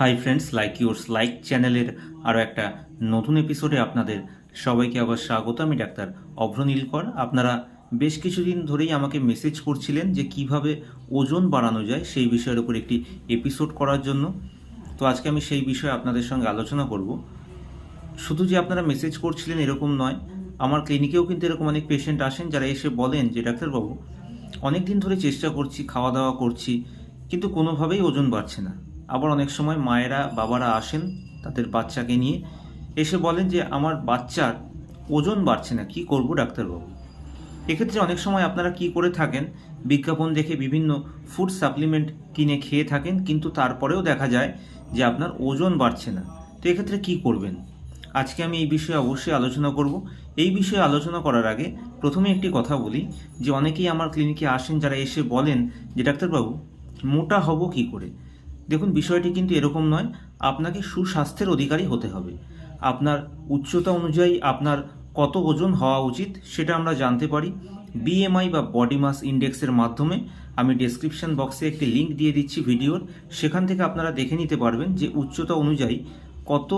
Hi friends like yours like চ্যানেলের আরও একটা নতুন এপিসোডে আপনাদের সবাইকে আবার স্বাগত। আমি ডাক্তার অভ্র নীলকর। আপনারা বেশ কিছুদিন ধরেই আমাকে মেসেজ করছিলেন যে কীভাবে ওজন বাড়ানো যায় সেই বিষয়ের উপর একটি এপিসোড করার জন্য। তো আজকে আমি সেই বিষয়ে আপনাদের সঙ্গে আলোচনা করব। শুধু যে আপনারা মেসেজ করছিলেন এরকম নয়, আমার ক্লিনিকেও কিন্তু এরকম অনেক পেশেন্ট আসেন যারা এসে বলেন যে ডাক্তারবাবু অনেক দিন ধরে চেষ্টা করছি খাওয়া দাওয়া করছি, কিন্তু কোনোভাবেই ওজন বাড়ছে না। আবার অনেক সময় মায়েরা, বাবারা আসেন তাদের বাচ্চাকে নিয়ে। এসে বলেন যে, আমার বাচ্চার ওজন বাড়ছে না, কি করব ডাক্তারবাবু? এক্ষেত্রে অনেক সময় আপনারা কি করে থাকেন? বিজ্ঞাপন দেখে বিভিন্ন ফুড সাপ্লিমেন্ট কিনে খেয়ে থাকেন, কিন্তু তারপরেও দেখা যায় যে আপনার ওজন বাড়ছে না। তো এক্ষেত্রে কি করবেন? আজকে আমি এই বিষয়ে অবশ্যই আলোচনা করব। এই বিষয়ে আলোচনা করার আগে প্রথমে একটি কথা বলি, যে অনেকেই আমার ক্লিনিকে আসেন, যারা এসে বলেন যে, ডাক্তারবাবু, মোটা হব কি করে? দেখুন, বিষয়টি কিন্তু এরকম নয়। আপনাকে সুস্বাস্থ্যের অধিকারী হতে হবে। আপনার উচ্চতা অনুযায়ী আপনার কত ওজন হওয়া উচিত সেটা আমরা জানতে পারি। বিএমআই বা বডি মাস ইন্ডেক্সের মাধ্যমে আমি ডেসক্রিপশন বক্সে একটি লিংক দিয়ে দিচ্ছি ভিডিওর। সেখান থেকে আপনারা দেখে নিতে পারবেন যে উচ্চতা অনুযায়ী কত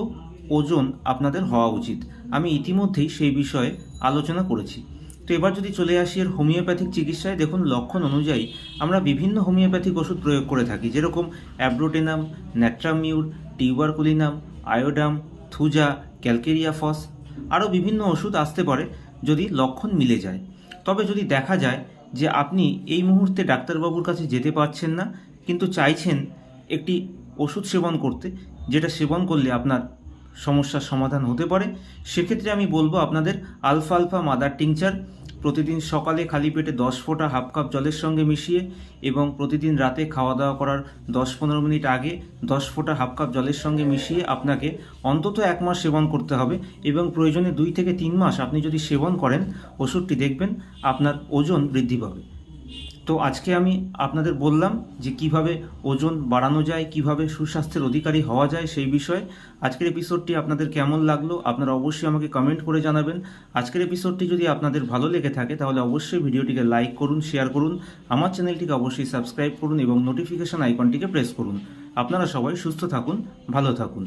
ওজন আপনাদের হওয়া উচিত। আমি ইতিমধ্যেই সেই বিষয়ে আলোচনা করেছি। তো এবার যদি চলে আসি এর হোমিওপ্যাথিক চিকিৎসায়, দেখুন লক্ষণ অনুযায়ী আমরা বিভিন্ন হোমিওপ্যাথিক ওষুধ প্রয়োগ করে থাকি। যেরকম abrotanum natrum mur tuberculinum, iodum, thuja, calcarea phos, আরও বিভিন্ন ওষুধ আসতে পারে যদি লক্ষণ মিলে যায়। তবে যদি দেখা যায় যে আপনি এই মুহূর্তে ডাক্তারবাবুর কাছে যেতে পারছেন না, কিন্তু চাইছেন একটি ওষুধ সেবন করতে, যেটা সেবন করলে আপনার সমস্যার সমাধান হতে পারে, সেক্ষেত্রে আমি বলব আপনাদের আলফা আলফা মাদার টিংচার, প্রতিদিন সকালে খালি পেটে দশ ফোঁটা হাফ কাপ জলের সঙ্গে মিশিয়ে এবং প্রতিদিন রাতে খাওয়া দাওয়া করার দশ পনেরো মিনিট আগে দশ ফোঁটা হাফ কাপ জলের সঙ্গে মিশিয়ে আপনাকে অন্তত এক মাস সেবন করতে হবে এবং প্রয়োজনে দুই থেকে তিন মাস আপনি যদি সেবন করেন, ওষুধটি দেখবেন আপনার ওজন বৃদ্ধি পাবে। তো আজকে আমি আপনাদের বললাম যে কীভাবে ওজন বাড়ানো যায়, কীভাবে সুস্বাস্থ্যের অধিকারী হওয়া যায় সেই বিষয়ে। আজকের এপিসোডটি আপনাদের কেমন লাগল আপনারা অবশ্যই আমাকে কমেন্ট করে জানাবেন। আজকের এপিসোডটি যদি আপনাদের ভালো লেগে থাকে তাহলে অবশ্যই ভিডিওটিকে লাইক করুন শেয়ার করুন, আমার চ্যানেলটিকে অবশ্যই সাবস্ক্রাইব করুন এবং নোটিফিকেশন আইকনটিকে প্রেস করুন। আপনারা সবাই সুস্থ থাকুন, ভালো থাকুন।